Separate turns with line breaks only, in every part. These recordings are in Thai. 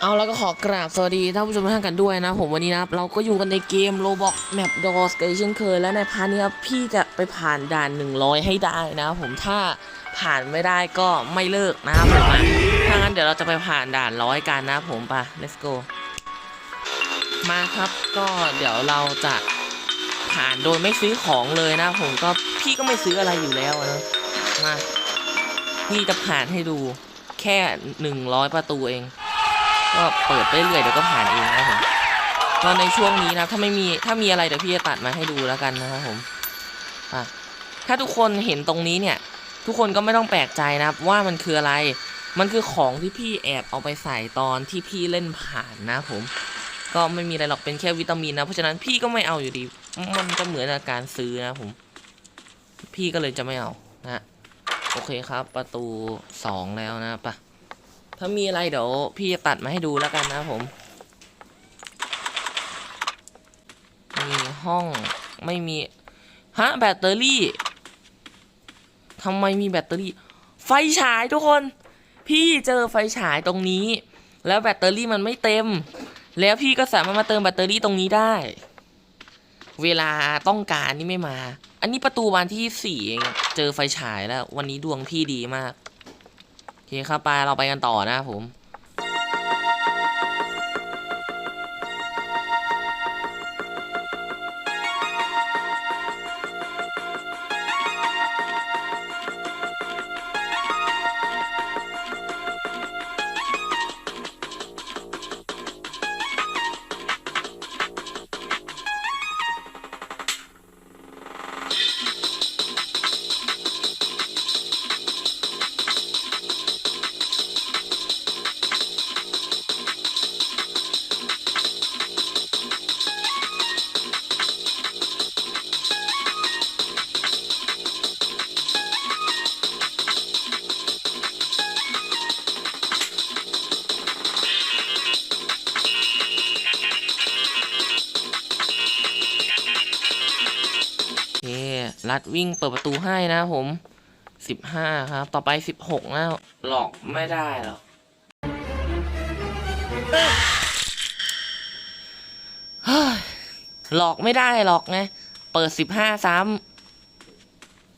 เอาแล้วก็ขอกราบสวัสดีท่านผู้ชมทุกท่านกันด้วยนะ ผมวันนี้นะครับเราก็อยู่กันในเกม Roblox Map Doors กันเช่นเคยและในพาร์ทนี้ครับพี่จะไปผ่านด่าน 100 ให้ได้นะครับผมถ้าผ่านไม่ได้ก็ไม่เลิกนะครับผมถ้างั้นเดี๋ยวเราจะไปผ่านด่านร้อยกันนะผมไป let's go มาครับก็เดี๋ยวเราจะผ่านโดยไม่ซื้อของเลยนะผมก็พี่ก็ไม่ซื้ออะไรอยู่แล้วนะมาพี่จะผ่านให้ดูแค่ 100 ประตูเอง ก็เปิดไปเรื่อยเดี๋ยวก็ผ่านเองนะผมก็ในช่วงนี้นะถ้าไม่มีถ้ามีอะไรเดี๋ยวพี่จะตัดมาให้ดูแล้วกันนะครับผมถ้าทุกคนเห็นตรงนี้เนี่ย ทุกคนก็ไม่ต้องแปลกใจนะครับว่ามันคืออะไร มันคือของที่พี่แอบเอาไปใส่ตอนที่พี่เล่นผ่านนะผม ก็ไม่มีอะไรหรอกเป็นแค่วิตามินนะ เพราะฉะนั้นพี่ก็ไม่เอาอยู่ดี มันจะเหมือนกับการซื้อนะผม พี่ก็เลยจะไม่เอานะ โอเคครับ ประตูสองแล้วนะปะ ถ้ามีอะไรเดี๋ยวพี่จะตัดมาให้ดูแล้วกันนะผม มีห้องไม่มี ฮะ แบตเตอรี่ทำไมมีแบตเตอรี่ ไฟฉายทุกคน พี่เจอไฟฉายตรงนี้ แล้วแบตเตอรี่มันไม่เต็ม แล้วพี่ก็สามารถมาเติมแบตเตอรี่ตรงนี้ได้ เวลาต้องการนี่ไม่มา อันนี้ประตูบานที่สี่เองเจอไฟฉายแล้ว วันนี้ดวงพี่ดีมาก โอเคครับไปเราไปกันต่อนะครับผม ดวิ่งเปิดประตูให้นะผมสิบห้าครับ ต่อไปสิบหกนะหลอกไม่ได้หรอกหลอกไม่ได้หรอกไงเปิดสิบห้าซ้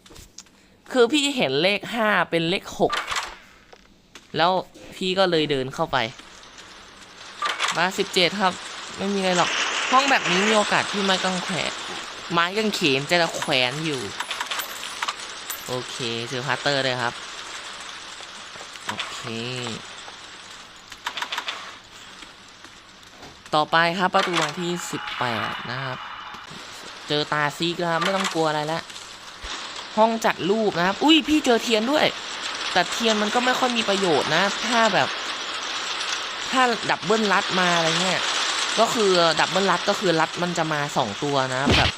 ำคือพี่เห็นเลขห้าเป็นเลขหกแล้วพี่ก็เลยเดินเข้าไปมาสิบเจ็ดครับ ไม่มีอะไรหรอก ห้องแบบนี้มีโอกาสที่ไม้กางแขว ไม้กางเขนจะแขวนอยู่ โอเคเจอพัตเตอร์เลยครับ โอเค ต่อไปครับประตูบาที่สิบแปดนะครับ เจอตาซีกครับไม่ต้องกลัวอะไรแล้วห้องจัดรูปนะครับ อุ้ยพี่เจอเทียนด้วย แต่เทียนมันก็ไม่ค่อยมีประโยชน์นะ ถ้าแบบ ถ้าดับเบิลรัดมาอะไรเงี้ย ก็คือดับเบิลรัดก็คือรัดมันจะมาสองตัวนะแบบ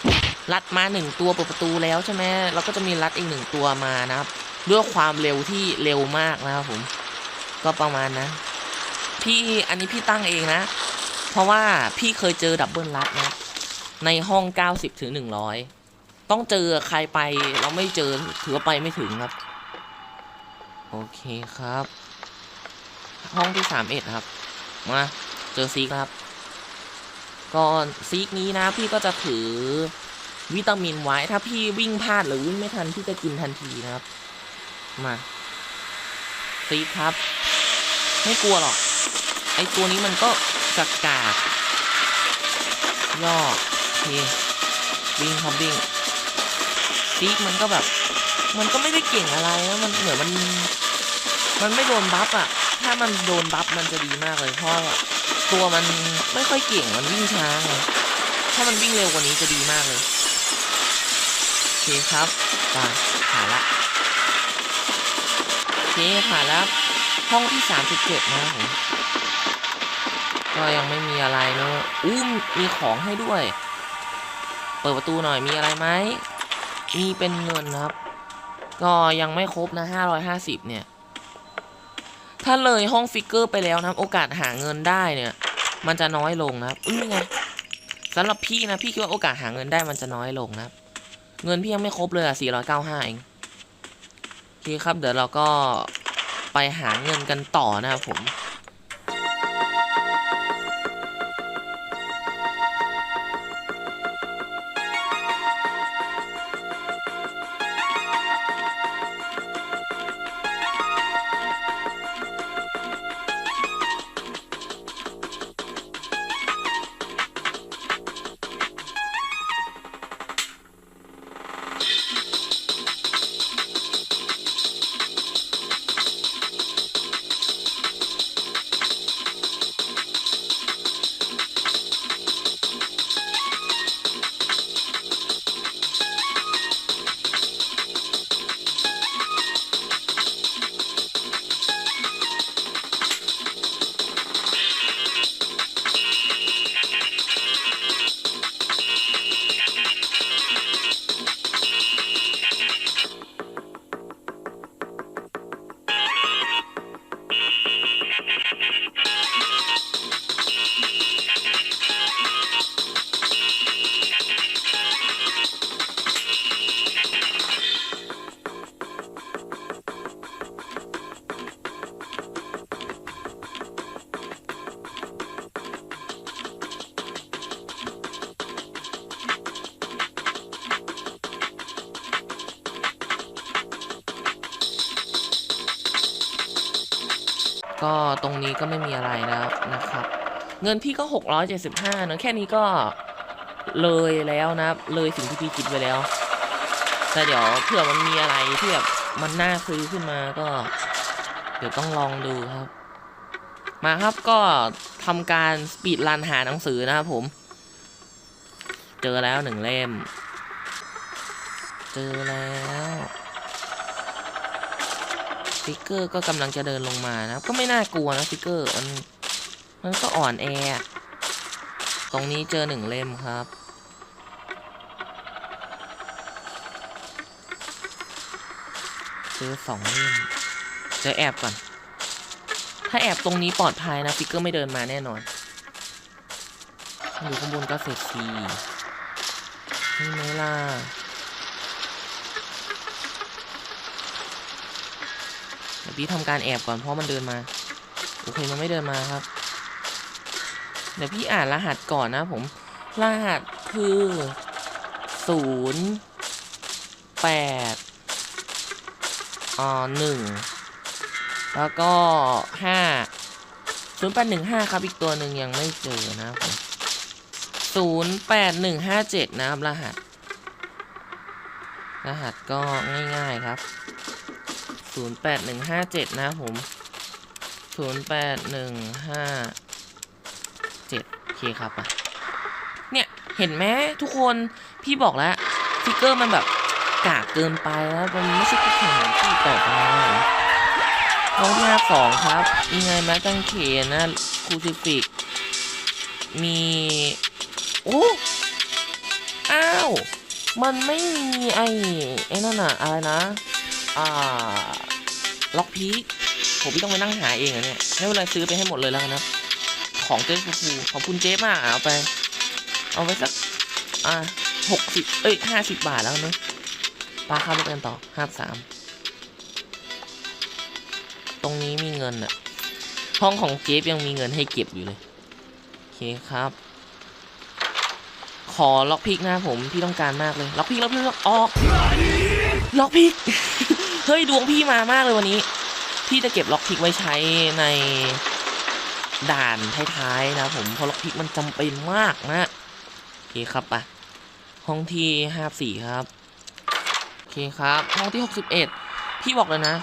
รัดมาหนึ่งตัวเปิดประตูแล้วใช่ไหมแล้วก็จะมีรัดอีกหนึ่งตัวมานะครับ ด้วยความเร็วที่เร็วมากนะครับผม ก็ประมาณนะ พี่อันนี้พี่ตั้งเองนะ เพราะว่าพี่เคยเจอดับเบิลรัดนะ ในห้อง 90ถึง100 ต้องเจอใครไปเราไม่เจอถือว่าไปไม่ถึงครับ โอเคครับ ห้องที่31ครับ มาเจอซีกครับก่อนซีกนี้นะพี่ก็จะถือ วิตามินไว้ถ้าพี่วิ่งพลาดหรือวิ่งไม่ทันพี่จะกินทันทีนะครับ มาซีครับ ไม่กลัวหรอก ไอตัวนี้มันก็กากกากย่อโอเควิ่งครับวิ่งซีมันก็แบบ มันก็ไม่ได้เก่งอะไรนะมันเหมือนมัน มันไม่โดนบัฟอะถ้ามันโดนบัฟมันจะดีมากเลยเพราะตัวมันไม่ค่อยเก่งมันวิ่งช้าไงถ้ามันวิ่งเร็วกว่านี้จะดีมากเลย เคครับไปผ่านละโอเคผ่านแล้วห้องที่สามสิบเจ็ดนะครับผมก็ยังไม่มีอะไรเนอะอู้มมีของให้ด้วย เปิดประตูหน่อยมีอะไรไหมมีเป็นเงินครับ ก็ยังไม่ครบนะห้าร้อยห้าสิบเนี่ย ถ้าเลยห้องฟิกเกอร์ไปแล้วนะโอกาสหาเงินได้เนี่ย มันจะน้อยลงนะครับอุ้ยไงสำหรับพี่นะพี่คิดว่าโอกาสหาเงินได้มันจะน้อยลงนะครับ เงินพี่ยังไม่ครบเลยอะ495เองโอเคครับ เดี๋ยวเราก็ไปหาเงินกันต่อนะครับผม ก็ไม่มีอะไรแล้วนะครับ เงินพี่ก็ 675นะแค่นี้ก็เลยแล้วนะเลยสิ่งที่พี่คิดไว้แล้ว แต่เดี๋ยวเผื่อมันมีอะไรที่แบบมันน่าซื้อขึ้นมาก็ เดี๋ยวต้องลองดูครับ มาครับก็ทำการสปีดรันหาหนังสือนะครับผม เจอแล้วหนึ่งเล่ม เจอแล้ว สติกเกอร์ก็กำลังจะเดินลงมานะก็ไม่น่ากลัวนะสติกเกอร์มันมันก็อ่อนแอ ตรงนี้เจอหนึ่งเล่มครับ เจอสองเล่มเจอแอบก่อน ถ้าแอบตรงนี้ปลอดภัยนะฟิกเกอร์ไม่เดินมาแน่นอน อยู่ข้างบนก็เสร็จทีนี่ไหมล่ะ เดี๋ยว พี่ทำการแอบก่อนเพราะมันเดินมา โอเคมันไม่เดินมาครับ เดี๋ยวพี่อ่านรหัสก่อนนะผม รหัสคือศูนย์แปดอ่าหนึ่งแล้วก็ห้าศูนย์แปดหนึ่งห้าครับ อีกตัวหนึ่งยังไม่เจอนะครับผมศูนย์แปดหนึ่งห้าเจ็ดนะครับรหัส รหัสก็ง่ายๆครับ ศูนย์แปดหนึ่งห้าเจ็ดนะผมศูนย์แปดหนึ่งห้าเจ็ดโอเคครับอะเนี่ย เห็นไหมทุกคนพี่บอกแล้วฟิกเกอร์มันแบบกากเกินไปแล้วมันไม่ใช่คู่แข่งของพี่ต่อไปห้องที่ห้าสองครับยังไงแม้จังเขนนะคูซิฟิก มีโอ้อ้าว มันไม่มีไอ้ไอ้นั่นอะอะไรนะ อ่า ล็อกพีคผมพี่ต้องไปนั่งหาเองเหรอะเนี่ยไม่เป็นไรซื้อไปให้หมดเลยแล้วกันนะ ของเจ๊ฟูฟูขอบคุณเจ๊มากเอาไป เอาไปสัก อ่าหกสิบเอ้ยห้าสิบบาทแล้วเนอะปลาข้าวลูกกันต่อห้าสามตรงนี้มีเงินอะห้องของเจ๊ยังมีเงินให้เก็บอยู่เลยโอเคครับ ขอล็อกพิกนะผมพี่ต้องการมากเลย ล็อกพิกล็อกพิกล็อกออก ล็อกพิก เฮ้ยดวงพี่มามากเลยวันนี้ พี่จะเก็บล็อกพิกไว้ใช้ในด่านท้ายๆนะผมเพราะล็อกพิกมันจำเป็นมากนะโอเคครับปะห้องที่ห้าสี่ครับโอเคครับ ห้องที่หกสิบเอ็ดพี่บอกเลยนะ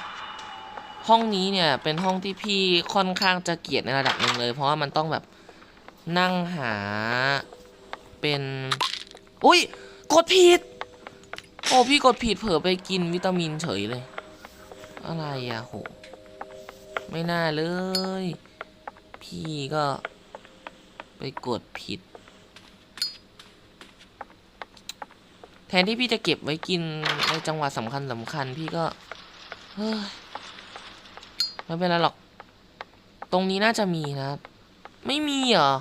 ห้องนี้เนี่ยเป็นห้องที่พี่ค่อนข้างจะเกลียดในระดับหนึ่งเลย เพราะว่ามันต้องแบบนั่งหาเป็น อุ้ยกดผิด โอ้พี่กดผิดเผลอไปกินวิตามินเฉยเลย อะไรอะโห ไม่น่าเลย พี่ก็ไปกดผิด แทนที่พี่จะเก็บไว้กินในจังหวะสำคัญสำคัญพี่ก็ เฮ้ย ไม่เป็นไรหรอก ตรงนี้น่าจะมีนะครับ ไม่มีเหรอ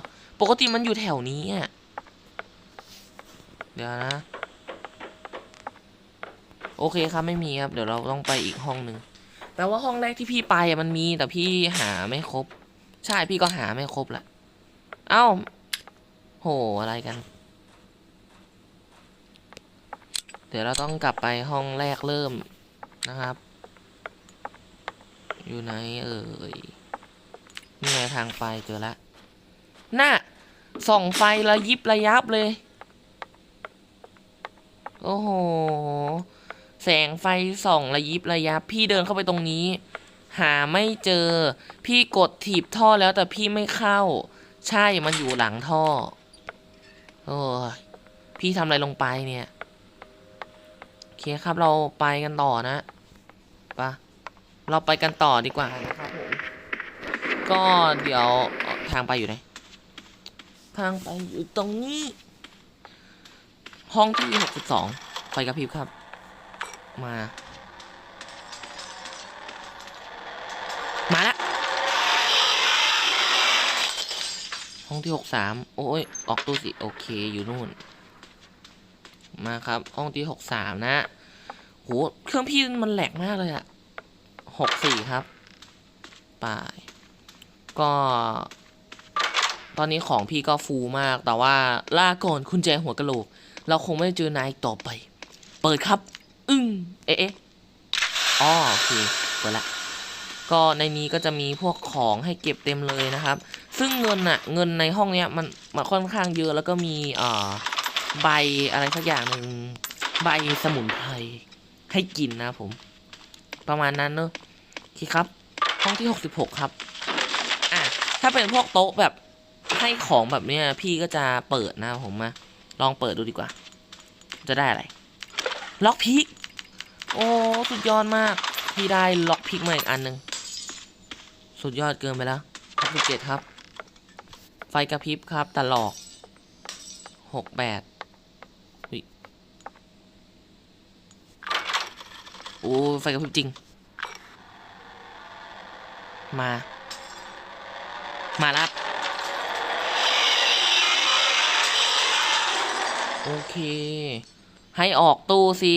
ปกติมันอยู่แถวนี้อะ เดี๋ยวนะ โอเคครับไม่มีครับเดี๋ยวเราต้องไปอีกห้องหนึ่งแปลว่าห้องแรกที่พี่ไปมันมีแต่พี่หาไม่ครบ ใช่พี่ก็หาไม่ครบแหละเอ้าโหอะไรกัน เดี๋ยวเราต้องกลับไปห้องแรกเริ่มนะครับ อยู่ไหนเอ่ยนี่ไงทางไฟเจอแล้วน่ะส่องไฟระยิบระยับเลย โอ้โห แสงไฟส่องระยิบระยับ พี่เดินเข้าไปตรงนี้ หาไม่เจอ พี่กดถีบท่อแล้วแต่พี่ไม่เข้า ใช่มันอยู่หลังท่อ โอ้ยพี่ทำอะไรลงไปเนี่ยโอเคครับเราไปกันต่อนะปะเราไปกันต่อดีกว่านะครับผมก็เดี๋ยวทางไปอยู่ไหนทางไปอยู่ตรงนี้ ห้องที่หกสิบสองไฟกระพริบครับ มา มาละห้องที่หกสามโอ้ย ออกตู้สิ โอเค อยู่นู่น มาครับ ห้องที่หกสามนะ โห เครื่องพี่มันแหลกมากเลยอะหกสี่ครับไปก็ ตอนนี้ของพี่ก็ฟูมาก แต่ว่าลาก่อนคุณแจหัวกะโหลก เราคงไม่เจอนายอีกต่อไป เปิดครับ อึ้งเอ๊ะอ๋อโอเคเปิดละก็ในนี้ก็จะมีพวกของให้เก็บเต็มเลยนะครับ ซึ่งเงินอะเงินในห้องเนี้ยมันมันค่อนข้างเยอะแล้วก็มีเอ่อใบอะไรสักอย่างหนึ่งใบสมุนไพรให้กินนะผม ประมาณนั้นเนอะโอเคครับ ห้องที่หกสิบหกครับอะถ้าเป็นพวกโต๊ะแบบให้ของแบบเนี้ยพี่ก็จะเปิดนะผมมาลองเปิดดูดีกว่า จะได้อะไร ล็อกพิก โอ้ สุดยอดมาก พี่ได้ล็อกพิกมาอีกอันหนึ่งสุดยอดเกินไปแล้วหกสิบเจ็ดครับ ไฟกระพริบครับตลอกหกแปดอุ๊ยโอ้ไฟกระพริบจริง มา มาแล้วโอเค ให้ออกตู้สิ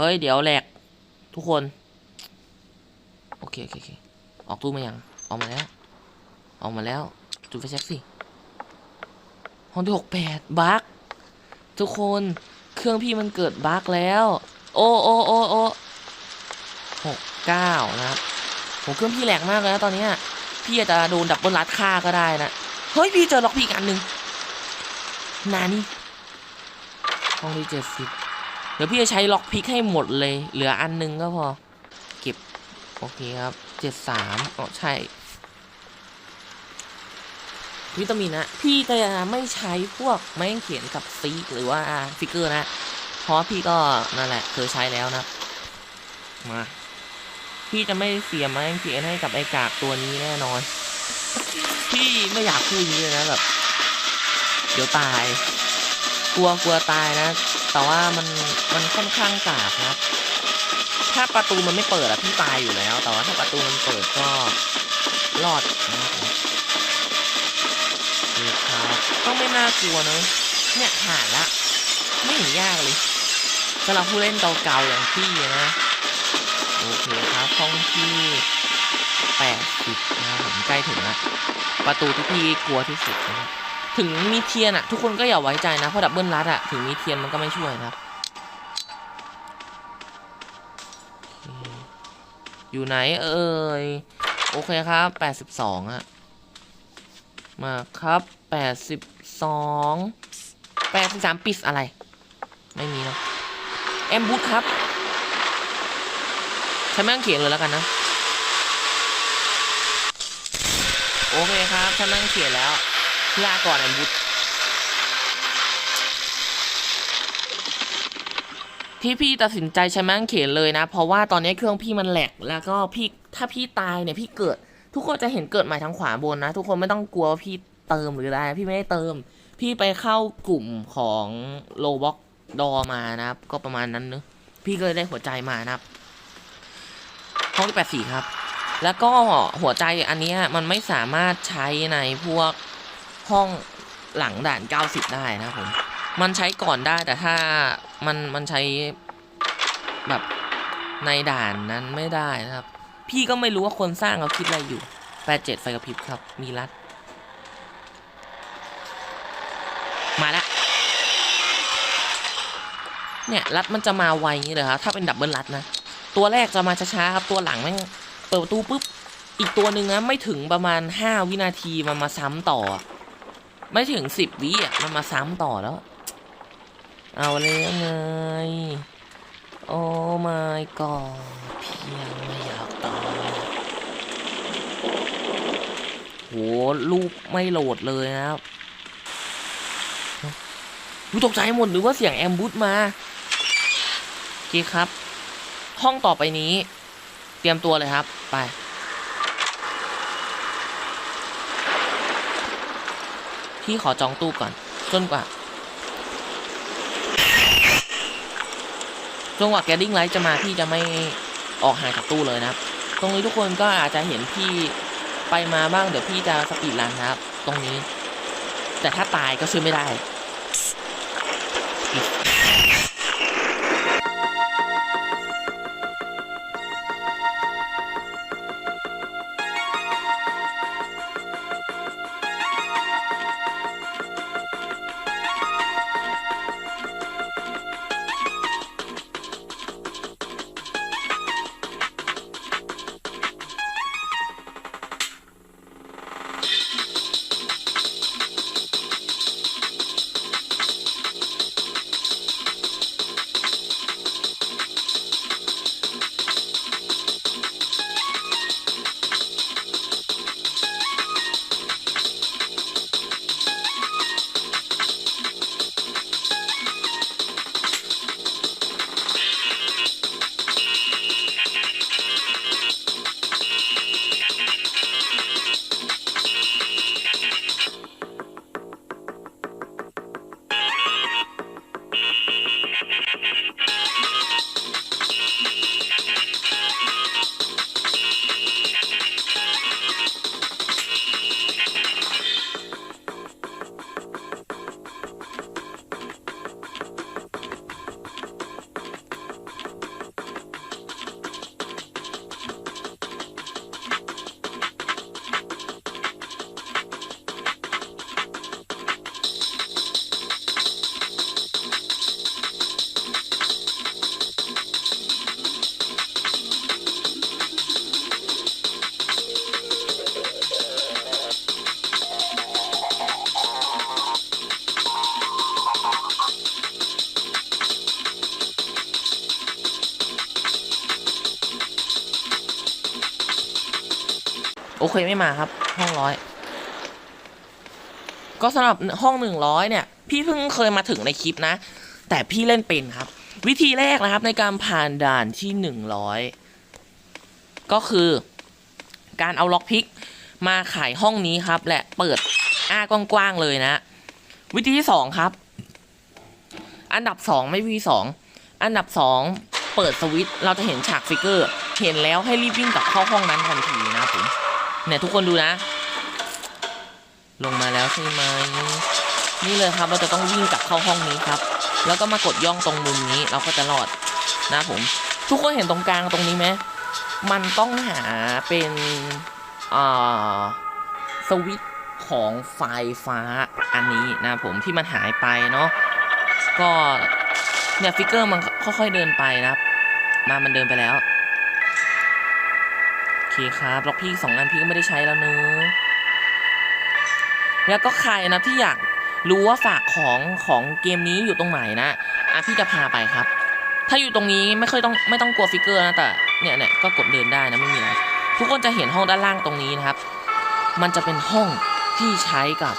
ฮ้ย เดี๋ยวแหลก ทุกคน โอเคโอเคโอเคออกตู้มายัง ออกมาแล้ว ออกมาแล้ว จุดไฟแช็กสิ ห้องที่หกแปดบั๊กทุกคน เครื่องพี่มันเกิดบั๊กแล้ว โอ้โอ้โอ้โอ้หกเก้านะครับโหเครื่องพี่แหลกมากเลยนะตอนนี้ พี่อาจจะโดนดับเบิลรัดฆ่าก็ได้นะ เฮ้ย พี่เจอล็อกพี่อีกอันหนึ่งนานี่ห้องที่เจ็ดสิบ ดี๋ยวพี่จะใช้ล็อกพิกให้หมดเลย เหลืออันหนึงก็พอ เก็บ โอเคครับเจ็ดสามอ๋อใช่ วิตามินนะ พี่จะไม่ใช้พวกไม้กางเขียนกับซีหรือว่าฟิกเกอร์นะ เพราะพี่ก็นั่นแหละเคยใช้แล้วนะ มา พี่จะไม่เสียไม้กางเขียนให้กับไอกากตัวนี้แน่นอน พี่ไม่อยากพูดอย่างนี้เลยนะแบบ เดี๋ยวตาย กลัวกลัวตายนะ แต่ว่ามันมันค่อนข้างกากครับ ถ้าประตูมันไม่เปิดอะพี่ตายอยู่แล้ว แต่ว่าถ้าประตูมันเปิดก็รอดนะครับผมนี่ครับก็ไม่น่ากลัวเนอะเนี่ยผ่านละไม่เห็นยากเลยสำหรับผู้เล่นเก่าๆอย่างพี่นะโอเคครับห้องที่แปดสิบนะผมใกล้ถึงละประตูที่พี่กลัวที่สุดนะครับ ถึงมีเทียนอะทุกคนก็อย่าไว้ใจนะ เพราะดับเบิลรัดอะถึงมีเทียนมันก็ไม่ช่วยนะครับ อยู่ไหนเอ่ย โอเคครับแปดสิบสองอะมาครับแปดสิบสองแปดสิบสามปิดอะไร ไม่มีเนอะแอมบูทครับใช้แม่งเขียนเลยแล้วกันนะโอเคครับใช้แม่งเขียนแล้ว ลาก่อนแอมบุตที่พี่ตัดสินใจใช้แม่งเขนเลยนะ เพราะว่าตอนนี้เครื่องพี่มันแหลกแล้วก็พี่ถ้าพี่ตายเนี่ยพี่เกิด ทุกคนจะเห็นเกิดใหม่ทางขวาบนนะ ทุกคนไม่ต้องกลัวว่าพี่เติมหรืออะไรพี่ไม่ได้เติม พี่ไปเข้ากลุ่มของโลบ็อกดอมานะครับ ก็ประมาณนั้นเนอะพี่ก็เลยได้หัวใจมานะครับห้องที่แปดสี่ครับ แล้วก็หัวใจอันนี้มันไม่สามารถใช้ในพวก ห้องหลังด่าน 90 ได้นะครับผม มันใช้ก่อนได้แต่ถ้ามันมันใช้แบบในด่านนั้นไม่ได้นะครับ พี่ก็ไม่รู้ว่าคนสร้างเขาคิดอะไรอยู่ 87 ไฟกระพริบครับ มีรัด มาละเนี่ยรัดมันจะมาไวงนี้เลยครับถ้าเป็นดับเบิลรัดนะ ตัวแรกจะมาช้าๆครับ ตัวหลังแม่งเปิดประตูปุ๊บ อีกตัวหนึ่งนะไม่ถึงประมาณ 5 วินาทีมันมาซ้ำต่อ ไม่ถึงสิบวิอะ มันมาซ้ำต่อแล้ว เอาเลยไง โอ้ my god เพียงไม่อยากตายโหรูปไม่โหลดเลยนะครับกูตกใจหมดหรือว่าเสียงแอมบูสมาโอเคครับ ห้องต่อไปนี้ เตรียมตัวเลยครับ ไป พี่ขอจองตู้ก่อน จนกว่าจนกว่าแกดิ้งไลท์จะมาพี่จะไม่ออกห่างจากตู้เลยนะครับ ตรงนี้ทุกคนก็อาจจะเห็นพี่ไปมาบ้างเดี๋ยวพี่จะสปีดรันนะครับ ตรงนี้ แต่ถ้าตายก็ช่วยไม่ได้ เคไม่มาครับ ห้องร้อยก็สำหรับห้องหนึ่งร้อยเนี่ย พี่เพิ่งเคยมาถึงในคลิปนะ แต่พี่เล่นเป็นครับ วิธีแรกนะครับในการผ่านด่านที่หนึ่งร้อยก็คือการเอาล็อกพิกมาขายห้องนี้ครับ และเปิดอ้ากว้างๆเลยนะ วิธีที่สองครับ อันดับสองไม่วีสองอันดับสองเปิดสวิตช์เราจะเห็นฉากฟิกเกอร์ เห็นแล้วให้รีบวิ่งกลับเข้าห้องนั้นทันทีนะครับผม เนี่ยทุกคนดูนะ ลงมาแล้วใช่ไหมนี่เลยครับเราจะต้องวิ่งกลับเข้าห้องนี้ครับ แล้วก็มากดย่องตรงมุมนี้เราก็จะรอดนะผม ทุกคนเห็นตรงกลางตรงนี้ไหมมันต้องหาเป็นอ่าสวิตของไฟฟ้าอันนี้นะผมที่มันหายไปเนาะก็เนี่ยฟิกเกอร์มันค่อยๆเดินไปนะครับ มามันเดินไปแล้ว คครับล็อกพี่สองอันพี่ก็ไม่ได้ใช้แล้วเนอะแล้วก็ใครนะที่อยากรู้ว่าฝากของของเกมนี้อยู่ตรงไหนนะอะพี่จะพาไปครับ ถ้าอยู่ตรงนี้ไม่ค่อยต้องไม่ต้องกลัวฟิกเกอร์นะแต่เนี่ยเนี่ยก็กดเดินได้นะไม่มีอะไรทุกคนจะเห็นห้องด้านล่างตรงนี้นะครับ มันจะเป็นห้องที่ใช้กับ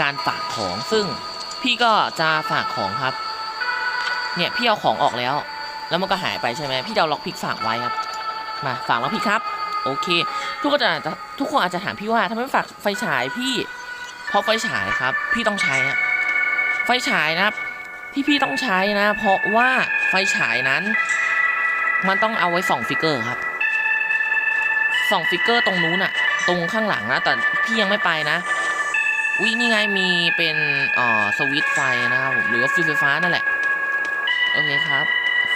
การฝากของซึ่งพี่ก็จะฝากของครับ เนี่ยพี่เอาของออกแล้ว แล้วมันก็หายไปใช่ไหมพี่เอาล็อกพิกฝากไว้ครับ มาฝากล็อกพิกครับ โอเค ทุกคนอาจจะทุกคนอาจจะถามพี่ว่าทำไมไม่ฝากไฟฉายพี่ เพราะไฟฉายครับ พี่ต้องใช้นะไฟฉายนะครับ ที่พี่ต้องใช้นะ เพราะว่าไฟฉายนั้น มันต้องเอาไว้ส่องฟิกเกอร์ครับส่องฟิกเกอร์ตรงนู้นอะตรงข้างหลังนะแต่พี่ยังไม่ไปนะวินี่ไงมีเป็นอ่อสวิตไฟนะครับผมหรือว่าฟิวไฟฟ้านั่นแหละโอเคครับ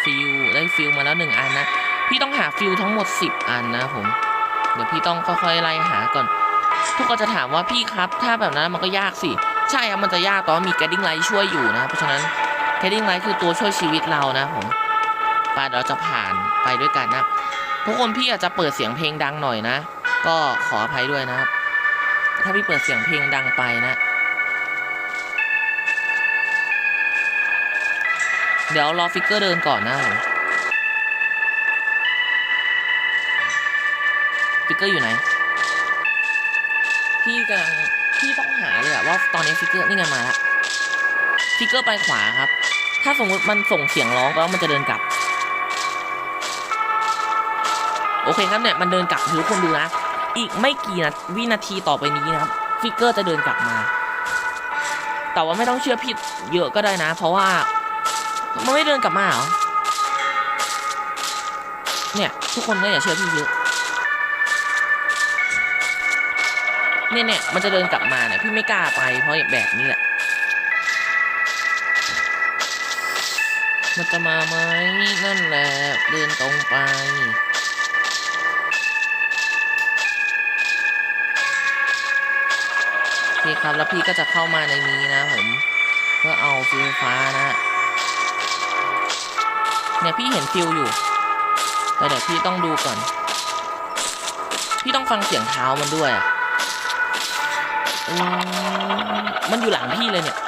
ฟิลได้ฟิลมาแล้วหนึ่งอันนะ พี่ต้องหาฟิลทั้งหมด 10 อันนะผม เดี๋ยวพี่ต้องค่อยๆไล่หาก่อน ทุกคนจะถามว่าพี่ครับ ถ้าแบบนั้นมันก็ยากสิ ใช่ครับมันจะยากตอนมีแกดดิ้งไลท์ช่วยอยู่นะเพราะฉะนั้นแกดดิ้งไลท์คือตัวช่วยชีวิตเรานะผมไปเดี๋ยวเราจะผ่านไปด้วยกันนะทุกคนพี่อาจจะเปิดเสียงเพลงดังหน่อยนะ ก็ขออภัยด้วยนะครับ ถ้าพี่เปิดเสียงเพลงดังไปนะเดี๋ยวรอฟิกเกอร์เดินก่อนนะผม ฟิกเกอร์อยู่ไหน พี่กำลังพี่ต้องหาเลยอะว่าตอนนี้ฟิกเกอร์นี่ไงมาละฟิกเกอร์ไปขวาครับ ถ้าสมมติมันส่งเสียงร้องแล้วมันจะเดินกลับ โอเคครับเนี่ยมันเดินกลับทุกคนดูนะ อีกไม่กี่นาวินาทีต่อไปนี้นะครับฟิกเกอร์จะเดินกลับมา แต่ว่าไม่ต้องเชื่อพี่เยอะก็ได้นะ เพราะว่ามันไม่เดินกลับมาเหรอเนี่ย ทุกคนก็อย่าเชื่อพี่เยอะ เนี่ยเนี่ยมันจะเดินกลับมาเนี่ยพี่ไม่กล้าไปเพราะแบบนี้แหละ มันจะมาไหมนั่นแหละเดินตรงไปโอเครับแล้วพี่ก็จะเข้ามาในนี้นะผม เพื่อเอาฟิวฟ้านะเนี่ยพี่เห็นฟิวอยู่แต่เดี๋ยวพี่ต้องดูก่อน พี่ต้องฟังเสียงเท้ามันด้วยอะ มันอยู่หลังพี่เลยเนี่ย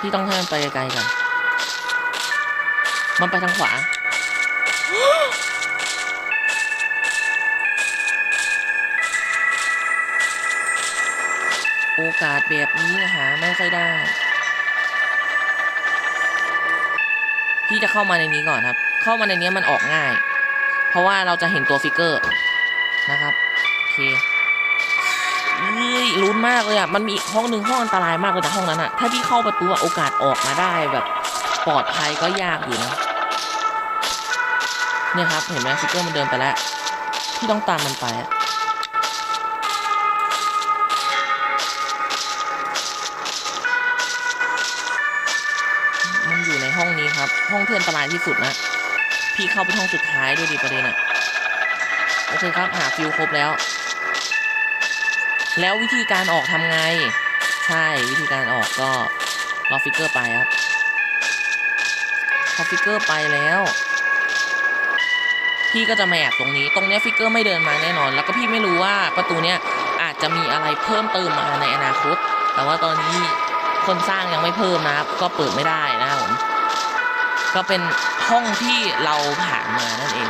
พี่ต้องให้มันไปไกลๆก่อน มันไปทางขวา โอกาสแบบนี้หาไม่ค่อยได้ พี่จะเข้ามาในนี้ก่อนครับ เข้ามาในนี้มันออกง่าย เพราะว่าเราจะเห็นตัวฟิกเกอร์นะครับ เคเฮ้ยลุ้นมากเลยอะ มันมีอีกห้องหนึ่งห้องอันตรายมากเลยแต่ห้องนั้นอะ ถ้าพี่เข้าประตูอะโอกาสออกมาได้แบบปลอดภัยก็ยากอยู่นะ เนี่ยครับ เห็นไหมฟิกเกอร์มันเดินไปแล้ว พี่ต้องตามมันไปอะมันอยู่ในห้องนี้ครับ ห้องที่อันตรายที่สุดนะ พี่เข้าไปห้องสุดท้ายด้วยดิประเด็นอะ โอเคครับ หาฟิวครบแล้ว แล้ววิธีการออกทำไง ใช่วิธีการออกก็รอกฟิกเกอร์ไปครับพอฟิกเกอร์ไปแล้ว พี่ก็จะมาแอบตรงนี้ ตรงเนี้ยฟิกเกอร์ไม่เดินมาแน่นอน แล้วก็พี่ไม่รู้ว่าประตูเนี้ยอาจจะมีอะไรเพิ่มเติมมาในอนาคต แต่ว่าตอนนี้คนสร้างยังไม่เพิ่มนะครับ ก็เปิดไม่ได้นะครับผมก็เป็นห้องที่เราผ่านมานั่นเอง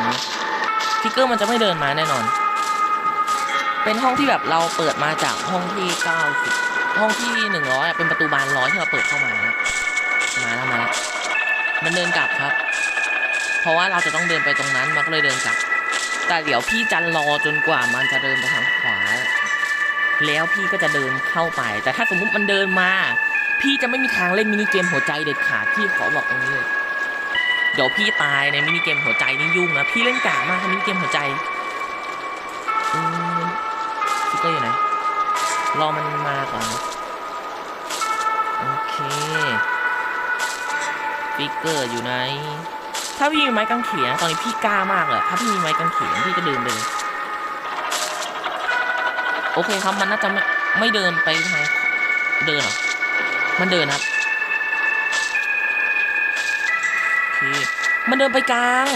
ฟิกเกอร์มันจะไม่เดินมาแน่นอน เป็นห้องที่แบบเราเปิดมาจากห้องที่เก้าสิบห้องที่หนึ่งร้อยเป็นประตูบานร้อยที่เราเปิดเข้ามานะมาแล้วมาแล้วมันเดินกลับครับ เพราะว่าเราจะต้องเดินไปตรงนั้นมันก็เลยเดินกลับ แต่เดี๋ยวพี่จะรอจนกว่ามันจะเดินไปทางขวา แล้วพี่ก็จะเดินเข้าไป แต่ถ้าสมมุติมันเดินมา พี่จะไม่มีทางเล่นมินิเกมหัวใจเด็ดขาดพี่ขอบอกตรงนี้เลยเดี๋ยวพี่ตายในมินิเกมหัวใจนี่ยุ่งนะพี่เล่นกากมากมินิเกมหัวใจ เกอร์อยู่ไหนรอมันมาก่อนนะโอเคฟิกเกอร์อยู่ไหนถ้าพี่มีไม้กางเขนตอนนี้พี่กล้ามากเลยถ้าพี่มีไม้กางเขนพี่จะเดินไปเลยโอเคครับมันน่าจะไม่ไม่เดินไปทางเดินหรอมันเดินครับโอเคมันเดินไปกลาง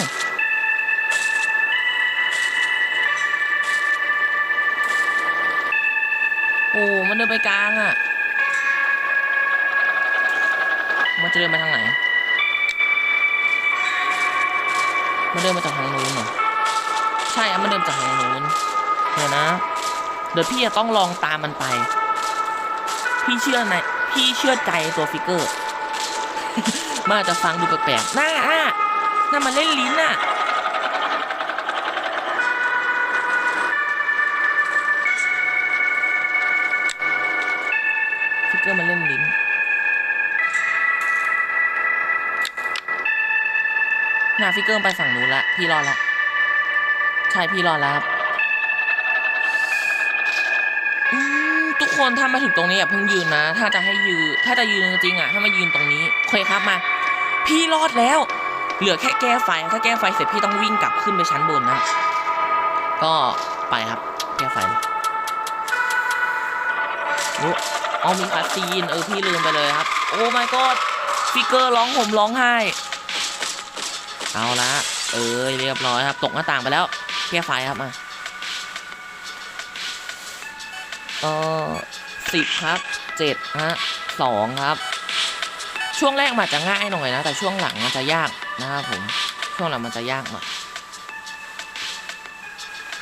ดินไปกลางอะ่ะ มันจะเดินมาทางไหน มันเดินมาจากทางนู้นเหรอ ใช่อะมันเดินจากทางนู้น เดี๋ยวนะ เดี๋ยวพี่จะต้องลองตามมันไป พี่เชื่อในพี่เชื่อใจตัวฟิกเกอร์มันอาจะฟังดูแปลกๆน่าอะน่ามันเล่นลิ้นอะ เกอร์มันเล่นลิ้นนาฟิกเกอร์ไปฝั่งนู้นละ พี่รอดละใช่พี่รอดแล้วครับทุกคนถ้ามาถึงตรงนี้อย่าเพิ่งยืนนะ ถ้าจะให้ยืน ถ้าจะยืนจริงๆอะให้มายืนตรงนี้โอเคครับมา พี่รอดแล้ว เหลือแค่แก้ไฟ ถ้าแก้ไฟเสร็จพี่ต้องวิ่งกลับขึ้นไปชั้นบนนะ ก็ไปครับ แก้ไฟโอ้ เอามีคาซีนเออพี่ลืมไปเลยครับ โอ้ my god ฟิกเกอร์ร้องห่มร้องไห้ เอาละเอ้ยเรียบร้อยครับ ตกหน้าต่างไปแล้วแก้ไฟครับมาเออสิบครับเจ็ดฮะสองครับ ช่วงแรกมันจะง่ายหน่อยนะ แต่ช่วงหลังมันจะยากนะครับผม ช่วงหลังมันจะยากหน่อย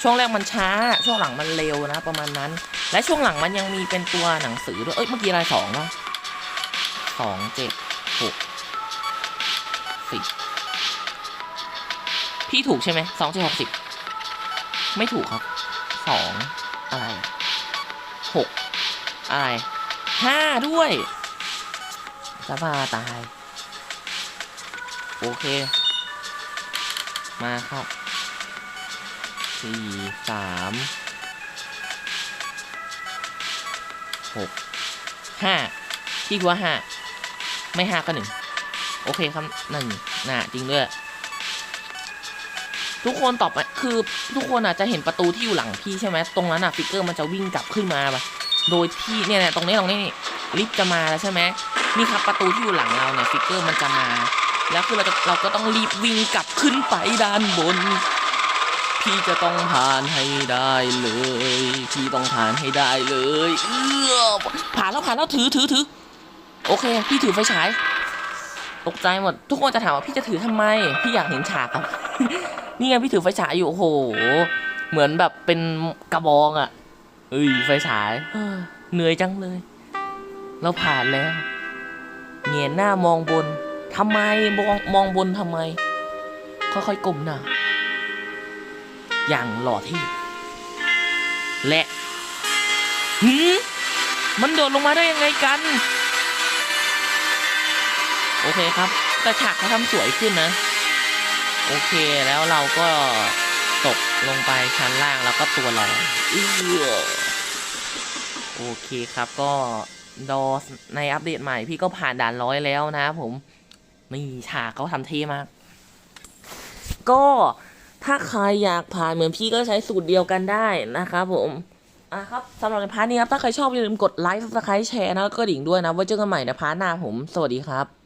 ช่วงแรกมันช้า ช่วงหลังมันเร็วนะ ประมาณนั้น และช่วงหลังมันยังมีเป็นตัวหนังสือด้วย เอ้ย เมื่อกี้อะไรสองวะสองเจ็ดหกสิบพี่ถูกใช่ไหมสองเจ็ดหกสิบไม่ถูกครับสองอะไรหกอะไรห้าด้วยจะบ้าตาย โอเค มาครับสี่สาม หกห้าพี่ว่าห้าไม่ห้าก็หนึ่งโอเคครับหนึ่งนะจริงด้วยทุกคนตอบคือทุกคนอาจจะเห็นประตูที่อยู่หลังพี่ใช่ไหมตรงนั้นอะฟิกเกอร์มันจะวิ่งกลับขึ้นมาปะโดยที่เนี่ยเนี่ยตรงนี้ตรงนี้นี่ลิฟต์จะมาแล้วใช่ไหมนี่ครับประตูที่อยู่หลังเราเนี่ยฟิกเกอร์มันจะมา แล้วคือเราจะเราก็ต้องรีบวิ่งกลับขึ้นไปด้านบน พี่จะต้องผ่านให้ได้เลย พี่ต้องผ่านให้ได้เลยเออผ่านแล้วผ่านแล้วถือถือถือโอเค พี่ถือไฟฉาย ตกใจหมด ทุกคนจะถามว่าพี่จะถือทำไม พี่อยากเห็นฉากครับนี่ไงพี่ถือไฟฉายอยู่โอ้โห เหมือนแบบเป็นกระบองอะ่ะเอ้ยไฟฉายเหนื่อยจังเลย เราผ่านแล้วเงียหน้ามองบนทำไมมองมองบนทำไม ค่อยๆก้มหน้า อย่างหล่อที่และหืมมันโดดลงมาได้ยังไงกัน โอเคครับ แต่ฉากเขาทำสวยขึ้นนะ โอเคแล้วเราก็ตกลงไปชั้นล่างแล้วก็ตัวลอยเออโอเคครับก็ดอในอัปเดตใหม่พี่ก็ผ่านด่านร้อยแล้วนะผมนี่ฉากเขาทำเท่มาก ก็ ถ้าใครอยากผ่านเหมือนพี่ก็ใช้สูตรเดียวกันได้นะครับผมอะครับสำหรับในพาร์ทนี้ครับ ถ้าใครชอบอย่าลืมกดไลค์ subscribe แชร์นะแล้วก็ดิ่งด้วยนะไว้เจอกันใหม่ในพาร์ทหน้าผม สวัสดีครับ